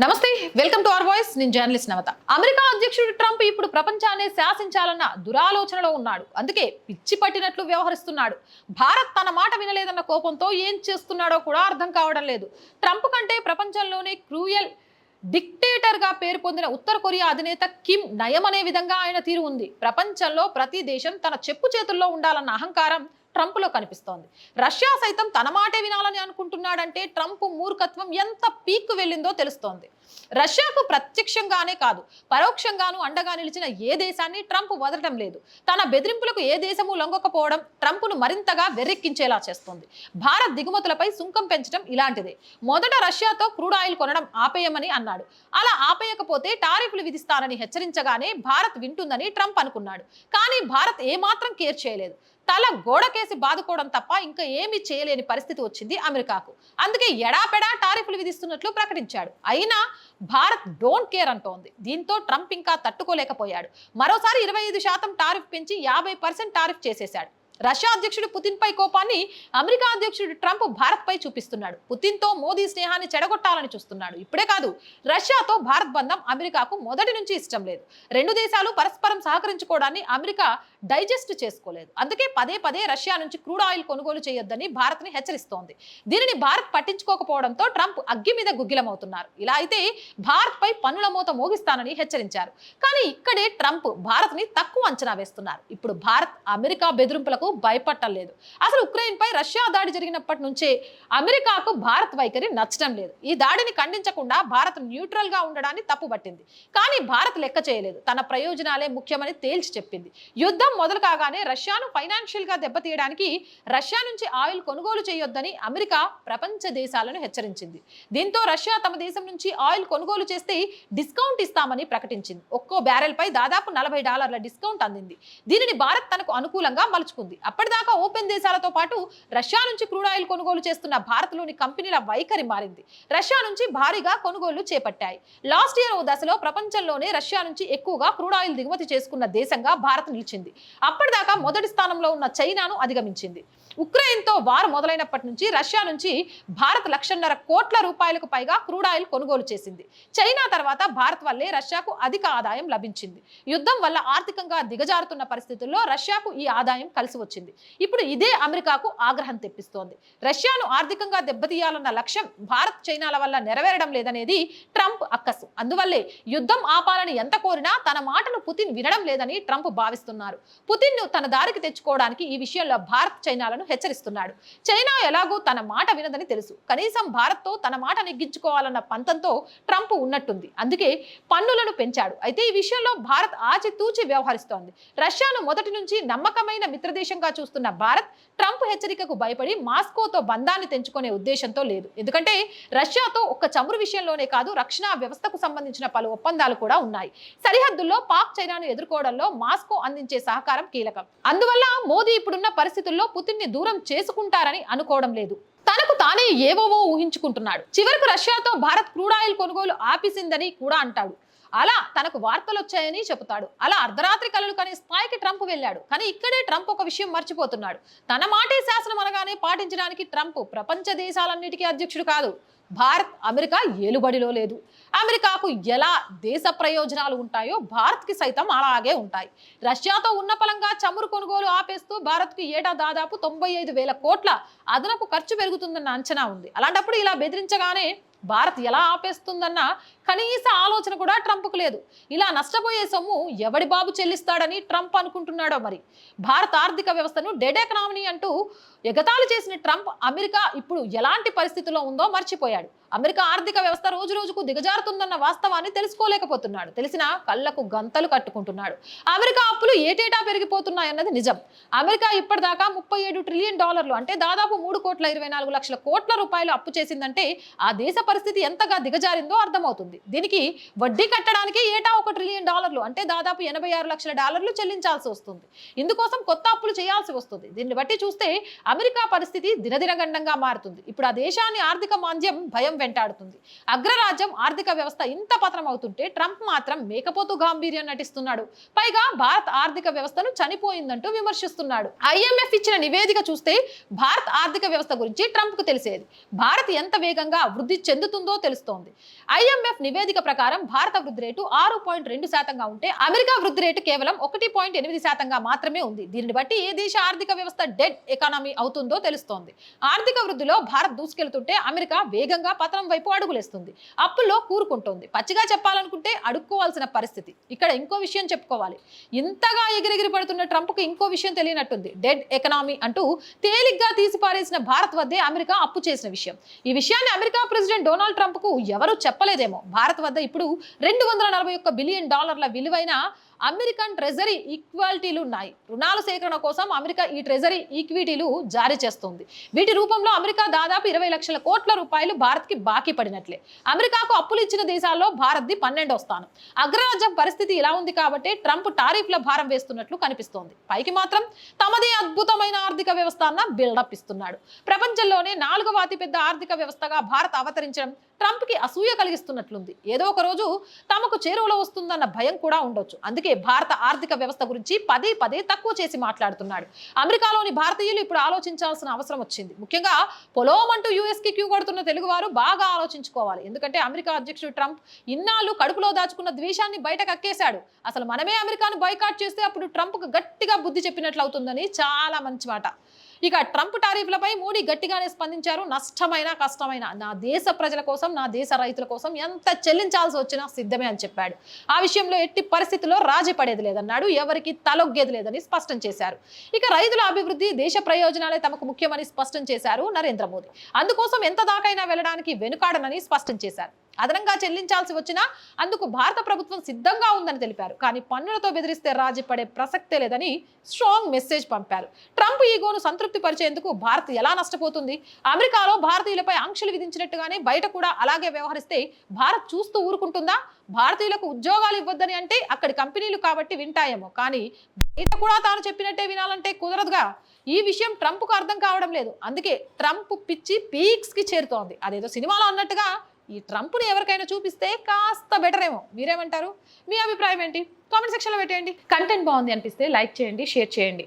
నమస్తే welcome to our voice. నేను journalist నవత. America అధ్యక్షుడు ట్రంప్ ఇప్పుడు ప్రపంచాన్ని శాసించాలన్న దురాలోచనలో ఉన్నాడు. అందుకే పిచ్చి పట్టినట్లు వ్యవహరిస్తున్నాడు. భారత్ తన మాట వినలేదన్న కోపంతో ఏం చేస్తున్నాడో కూడా అర్థం కావడం లేదు. ట్రంప్ కంటే ప్రపంచంలోనే క్రూయల్ డిక్టేటర్గా పేరు పొందిన ఉత్తర కొరియా అధినేత కిమ్ నయం అనే విధంగా ఆయన తీరు ఉంది. ప్రపంచంలో ప్రతి దేశం తన చెప్పు చేతుల్లో ఉండాలన్న అహంకారం ట్రంప్లో కనిపిస్తోంది. రష్యా సైతం తన మాటే వినాలని అనుకుంటున్నాడంటే ట్రంప్ మూర్ఖత్వం ఎంత పీక్ వెళ్ళిందో తెలుస్తోంది. రష్యాకు ప్రత్యక్షంగానే కాదు పరోక్షంగాను అండగా నిలిచిన ఏ దేశాన్ని ట్రంప్ వదలడం లేదు. తన బెదిరింపులకు ఏ దేశము లొంగకపోవడం ట్రంప్ను మరింతగా వెర్రెక్కించేలా చేస్తుంది. భారత్ దిగుమతులపై సుంకం పెంచడం ఇలాంటిదే. మొదట రష్యాతో క్రూడ్ ఆయిల్ కొనడం ఆపేయమని అన్నాడు. అలా ఆపేయకపోతే టారిఫ్లు విధిస్తానని హెచ్చరించగానే భారత్ వింటుందని ట్రంప్ అనుకున్నాడు. కానీ భారత్ ఏమాత్రం కేర్ చేయలేదు. తల గోడకేసి బాదుకోవడం తప్ప ఇంకా ఏమీ చేయలేని పరిస్థితి వచ్చింది అమెరికాకు. అందుకే ఎడాపెడా టారిఫ్లు విధిస్తున్నట్లు ప్రకటించాడు. అయినా భారత్ డోంట్ కేర్ అంటోంది. దీంతో ట్రంప్ ఇంకా తట్టుకోలేకపోయాడు. మరోసారి ఇరవై ఐదు శాతం టారిఫ్ పెంచి యాభై పర్సెంట్ టారిఫ్ చేసేశాడు. రష్యా అధ్యక్షుడు పుతిన్ పై కోపాన్ని అమెరికా అధ్యక్షుడు ట్రంప్ భారత్ పై చూపిస్తున్నాడు. పుతిన్తో మోదీ స్నేహాన్ని చెడగొట్టాలని చూస్తున్నాడు. ఇప్పుడే కాదు రష్యాతో భారత్ బంధం అమెరికాకు మొదటి నుంచి ఇష్టం లేదు. రెండు దేశాలు పరస్పరం సహకరించుకోవడాన్ని అమెరికా డైజెస్ట్ చేసుకోలేదు. అందుకే పదే పదే రష్యా నుంచి క్రూడ్ ఆయిల్ కొనుగోలు చేయొద్దని భారత్ని హెచ్చరిస్తోంది. దీనిని భారత్ పట్టించుకోకపోవడంతో ట్రంప్ అగ్గి మీద గుగ్గిలమవుతున్నారు. ఇలా అయితే భారత్ పై పన్నుల మూత మోగిస్తానని హెచ్చరించారు. కానీ ఇక్కడే ట్రంప్ భారత్ని తక్కువ అంచనా వేస్తున్నారు. ఇప్పుడు భారత్ అమెరికా బెదిరింపులకు భయపట్టలేదు. అసలు ఉక్రెయిన్ పై రష్యా దాడి జరిగినప్పటి నుంచే అమెరికాకు భారత్ వైఖరి నచ్చడం లేదు. ఈ దాడిని ఖండించకుండా భారత్ న్యూట్రల్గా ఉండడాన్ని తప్పుపట్టింది. కానీ భారత్ లెక్క చేయలేదు. తన ప్రయోజనాలే ముఖ్యమని తేల్చి చెప్పింది. యుద్ధం మొదలు కాగానే రష్యాను ఫైనాన్షియల్గా దెబ్బతీయడానికి రష్యా నుంచి ఆయిల్ కొనుగోలు చేయొద్దని అమెరికా ప్రపంచ దేశాలను హెచ్చరించింది. దీంతో రష్యా తమ దేశం నుంచి ఆయిల్ కొనుగోలు చేస్తే డిస్కౌంట్ ఇస్తామని ప్రకటించింది. ఒక్కో బ్యారెల్ పై దాదాపు నలభై డాలర్ల డిస్కౌంట్ అందింది. దీనిని భారత్ తనకు అనుకూలంగా మలుచుకుంది. అప్పటిదాకా ఓపెన్ దేశాలతో పాటు రష్యా నుంచి క్రూడ్ ఆయిల్ కొనుగోలు చేస్తున్న భారత్లోని కంపెనీల వైఖరి మారింది. రష్యా నుంచి భారీగా కొనుగోళ్ళు చేపట్టాయి. లాస్ట్ ఇయర్ ఓ దశలో ప్రపంచంలోనే రష్యా నుంచి ఎక్కువగా క్రూడ్ ఆయిల్ దిగుమతి చేసుకున్న దేశంగా భారత్ నిలిచింది. అప్పటిదాకా మొదటి స్థానంలో ఉన్న చైనాను అధిగమించింది. ఉక్రెయిన్తో వార్ మొదలైనప్పటి నుంచి రష్యా నుంచి భారత్ లక్షన్నర కోట్ల రూపాయలకు పైగా క్రూడ్ ఆయిల్ కొనుగోలు చేసింది. చైనా తర్వాత భారత్ వల్లే రష్యాకు అధిక ఆదాయం లభించింది. యుద్ధం వల్ల ఆర్థికంగా దిగజారుతున్న పరిస్థితుల్లో రష్యాకు ఈ ఆదాయం కలిసి వచ్చింది. ఇప్పుడు ఇదే అమెరికాకు ఆగ్రహం తెప్పిస్తోంది. రష్యాను ఆర్థికంగా దెబ్బతీయాలన్న లక్ష్యం భారత్ చైనాల వల్ల నెరవేరడం లేదనేది ట్రంప్ అక్కసు. అందువల్లే యుద్ధం ఆపాలని ఎంత కోరినా తన మాటను పుతిన్ వినడం లేదని ట్రంప్ భావిస్తున్నారు. పుతిన్ను తన దారికి తెచ్చుకోవడానికి ఈ విషయంలో భారత్ చైనాలను హెచ్చరిస్తున్నాడు. చైనా ఎలాగో తన మాట వినదని తెలుసు. కనీసం భారత్తో తన మాట నెగ్గించుకోవాలన్న పంతంతో ట్రంప్ ఉన్నట్టుంది. అందుకే పన్నులను పెంచాడు. అయితే ఈ విషయంలో భారత్ ఆచితూచి వ్యవహరిస్తోంది. రష్యాను మొదటి నుంచి నమ్మకమైన మిత్రదేశం మిత్రదేశంగా చూస్తున్న భారత్ ట్రంప్ హెచ్చరికకు భయపడి మాస్కోతో బంధాన్ని తెంచుకునే ఉద్దేశంతో లేదు. ఎందుకంటే రష్యాతో ఒక్క చమురు విషయంలోనే కాదు రక్షణ వ్యవస్థకు సంబంధించిన పలు ఒప్పందాలు కూడా ఉన్నాయి. సరిహద్దుల్లో పాక్ చైనాను ఎదుర్కోవడంలో మాస్కో అందించే సహకారం కీలకం. అందువల్ల మోదీ ఇప్పుడున్న పరిస్థితుల్లో పుతిన్ని దూరం చేసుకుంటారని అనుకోవడం లేదు. తనకు తానే ఏవోవో ఊహించుకుంటున్నాడు. చివరకు రష్యాతో భారత్ క్రూడ్ ఆయిల్ కొనుగోలు ఆపిసిందని కూడా అంటాడు. అలా తనకు వార్తలు వచ్చాయని చెబుతాడు. అలా అర్ధరాత్రి కలలు కనే స్థాయికి ట్రంప్ వెళ్ళాడు. కానీ ఇక్కడే ట్రంప్ ఒక విషయం మర్చిపోతున్నాడు. తన మాటే శాసనం అనగానే పాటించడానికి ట్రంప్ ప్రపంచ దేశాలన్నిటికీ అధ్యక్షుడు కాదు. భారత్ అమెరికా ఏలుబడిలో లేదు. అమెరికాకు ఎలా దేశ ప్రయోజనాలు ఉంటాయో భారత్కి సైతం అలాగే ఉంటాయి. రష్యాతో ఉన్న పలంగా చమురు కొనుగోలు ఆపేస్తూ భారత్కు ఏటా దాదాపు తొంభై ఐదు వేల కోట్ల అదనపు ఖర్చు పెరుగుతుందన్న అంచనా ఉంది. అలాంటప్పుడు ఇలా బెదిరించగానే భారత్ ఎలా ఆపేస్తుందన్న కనీస ఆలోచన కూడా ట్రంప్కు లేదు. ఇలా నష్టపోయే సొమ్ము ఎవడి బాబు చెల్లిస్తాడని ట్రంప్ అనుకుంటున్నాడో మరి? భారత ఆర్థిక వ్యవస్థను డెడ్ ఎకనామీ అంటూ ఎగతాళి చేసిన ట్రంప్ అమెరికా ఇప్పుడు ఎలాంటి పరిస్థితిలో ఉందో మర్చిపోయాడు. అమెరికా ఆర్థిక వ్యవస్థ రోజు రోజుకు దిగజారుతుందన్న వాస్తవాన్ని తెలుసుకోలేకపోతున్నాడు. తెలిసిన కళ్ళకు గంతలు కట్టుకుంటున్నాడు. అమెరికా అప్పులు ఏటేటా పెరిగిపోతున్నాయన్నది నిజం. అమెరికా ఇప్పటిదాకా ముప్పై ఏడు ట్రిలియన్ డాలర్లు అంటే దాదాపు మూడు కోట్ల ఇరవై నాలుగు లక్షల కోట్ల రూపాయలు అప్పు చేసిందంటే ఆ దేశ పరిస్థితి ఎంతగా దిగజారిందో అర్థమవుతుంది. దీనికి వడ్డీ కట్టడానికి ఏటా ఒక ట్రిలియన్ డాలర్లు అంటే దాదాపు ఎనభై ఆరు లక్షల డాలర్లు చెల్లించాల్సి వస్తుంది. ఇందుకోసం కొత్త అప్పులు చేయాల్సి వస్తుంది. దీన్ని బట్టి చూస్తే అమెరికా పరిస్థితి దినదినగండంగా మారుతుంది. ఇప్పుడు ఆ దేశాన్ని ఆర్థిక మాంద్యం భయం వెంటాడుతుంది. అగ్రరాజ్యం ఆర్థిక వ్యవస్థ ఇంత పతనం అవుతుంటే ట్రంప్ మాత్రం మేకపోతు గాంభీర్యం నటిస్తున్నాడు. పైగా భారత్ ఆర్థిక వ్యవస్థను చనిపోయిందంటూ విమర్శిస్తున్నాడు. ఐఎంఎఫ్ ఇచ్చిన నివేదిక చూస్తే భారత్ ఆర్థిక వ్యవస్థ గురించి ట్రంప్కు తెలిసేది. భారత్ ఎంత వేగంగా వృద్ధి చెందుతుందో తెలుస్తోంది. ఐఎంఎఫ్ నివేదిక ప్రకారం భారత వృద్ధి రేటు ఆరు పాయింట్ రెండు శాతంగా ఉంటే అమెరికా వృద్ధి రేటు కేవలం ఒకటి పాయింట్ ఎనిమిది శాతంగా మాత్రమే ఉంది. దీనిని బట్టి ఏ దేశ ఆర్థిక వ్యవస్థ డెడ్ ఎకానమీ అవుతుందో తెలుస్తోంది. ఆర్థిక వృద్ధిలో భారత్ దూసుకెళ్తుంటే అమెరికా వేగంగా పతనం వైపు అడుగులేస్తుంది. అప్పుల్లో కూరుకుంటోంది. పచ్చిగా చెప్పాలనుకుంటే అడుక్కోవాల్సిన పరిస్థితి. ఇక్కడ ఇంకో విషయం చెప్పుకోవాలి. ఇంతగా ఎగిరెగిరి పడుతున్న ట్రంప్కు ఇంకో విషయం తెలియనట్టుంది. డెడ్ ఎకనామీ అంటూ తేలిగ్గా తీసిపారేసిన భారత్ వద్దే అమెరికా అప్పు చేసిన విషయం. ఈ విషయాన్ని అమెరికా ప్రెసిడెంట్ డొనాల్డ్ ట్రంప్కు ఎవరు చెప్పలేదేమో. భారత్ వద్ద ఇప్పుడు రెండు వందల నలభై ఒక్క బిలియన్ డాలర్ల విలువైన అమెరికన్ ట్రెజరీ ఈక్వాలిటీలు ఉన్నాయి. రుణాల సేకరణ కోసం అమెరికా ఈ ట్రెజరీ ఈక్విటీలు జారీ చేస్తుంది. వీటి రూపంలో అమెరికా దాదాపు ఇరవై లక్షల కోట్ల రూపాయలు భారత్కి బాకీ పడినట్లే. అమెరికాకు అప్పులు ఇచ్చిన దేశాల్లో భారత్ది పన్నెండో స్థానం. అగ్రరాజ్యం పరిస్థితి ఇలా ఉంది కాబట్టి ట్రంప్ టారిఫ్ల భారం వేస్తున్నట్లు కనిపిస్తోంది. పైకి మాత్రం తమదే అద్భుతమైన ఆర్థిక వ్యవస్థ అన్న బిల్డప్ ఇస్తున్నాడు. ప్రపంచంలోనే నాలుగవ అతిపెద్ద ఆర్థిక వ్యవస్థగా భారత్ అవతరించడం ట్రంప్కి అసూయ కలిగిస్తున్నట్లుంది. ఏదో ఒక రోజు తమకు చేరువలో వస్తుందన్న భయం కూడా ఉండొచ్చు. అందుకే భారత ఆర్థిక వ్యవస్థ గురించి పదే పదే తక్కువ చేసి మాట్లాడుతున్నాడు. అమెరికాలోని భారతీయులు ఇప్పుడు ఆలోచించాల్సిన అవసరం వచ్చింది. ముఖ్యంగా పొలోమంటూ యూఎస్కి క్యూ కొడుతున్న తెలుగువారు బాగా ఆలోచించుకోవాలి. ఎందుకంటే అమెరికా అధ్యక్షుడు ట్రంప్ ఇన్నాళ్ళు కడుపులో దాచుకున్న ద్వేషాన్ని బయటకు అక్కేశాడు. అసలు మనమే అమెరికాను బైకాట్ చేస్తే అప్పుడు ట్రంప్కు గట్టిగా బుద్ధి చెప్పినట్లు అవుతుందని చాలా మంచి మాట. ఇక ట్రంప్ టారిఫ్లపై మోడీ గట్టిగానే స్పందించారు. నష్టమైన కష్టమైన నా దేశ ప్రజల కోసం నా దేశ రైతుల కోసం ఎంత చెల్లించాల్సి వచ్చినా సిద్ధమే అని చెప్పాడు. ఆ విషయంలో ఎట్టి పరిస్థితుల్లో రాజీ పడేది లేదన్నాడు. ఎవరికి తలొగ్గేది లేదని స్పష్టం చేశారు. ఇక రైతుల అభివృద్ధి దేశ ప్రయోజనాలే తమకు ముఖ్యమని స్పష్టం చేశారు నరేంద్ర మోదీ. అందుకోసం ఎంత దాకైనా వెళ్ళడానికి వెనుకాడనని స్పష్టం చేశారు. అదనంగా చెల్లించాల్సి వచ్చినా అందుకు భారత ప్రభుత్వం సిద్ధంగా ఉందని తెలిపారు. కానీ పన్నులతో బెదిరిస్తే రాజీ పడే ప్రసక్తే లేదని స్ట్రాంగ్ మెసేజ్ పంపారు. ట్రంప్ ఈగోను సంతృప్తి పరిచేందుకు భారత్ ఎలా నష్టపోతుంది? అమెరికాలో భారతీయులపై ఆంక్షలు విధించినట్టుగానే బయట కూడా అలాగే వ్యవహరిస్తే భారత్ చూస్తూ ఊరుకుంటుందా? భారతీయులకు ఉద్యోగాలు ఇవ్వద్దని అంటే అక్కడి కంపెనీలు కాబట్టి వింటాయేమో. కానీ బయట కూడా తాను చెప్పినట్టే వినాలంటే కుదరదుగా. ఈ విషయం ట్రంప్కు అర్థం కావడం లేదు. అందుకే ట్రంప్ పిచ్చి పీక్స్కి చేరుతోంది. అదేదో సినిమాలో అన్నట్టుగా ఈ ట్రంప్ని ఎవరికైనా చూపిస్తే కాస్త బెటర్ ఏమో. మీరేమంటారు? మీ అభిప్రాయం ఏంటి? కామెంట్ సెక్షన్లో పెట్టేయండి. కంటెంట్ బాగుంది అనిపిస్తే లైక్ చేయండి షేర్ చేయండి.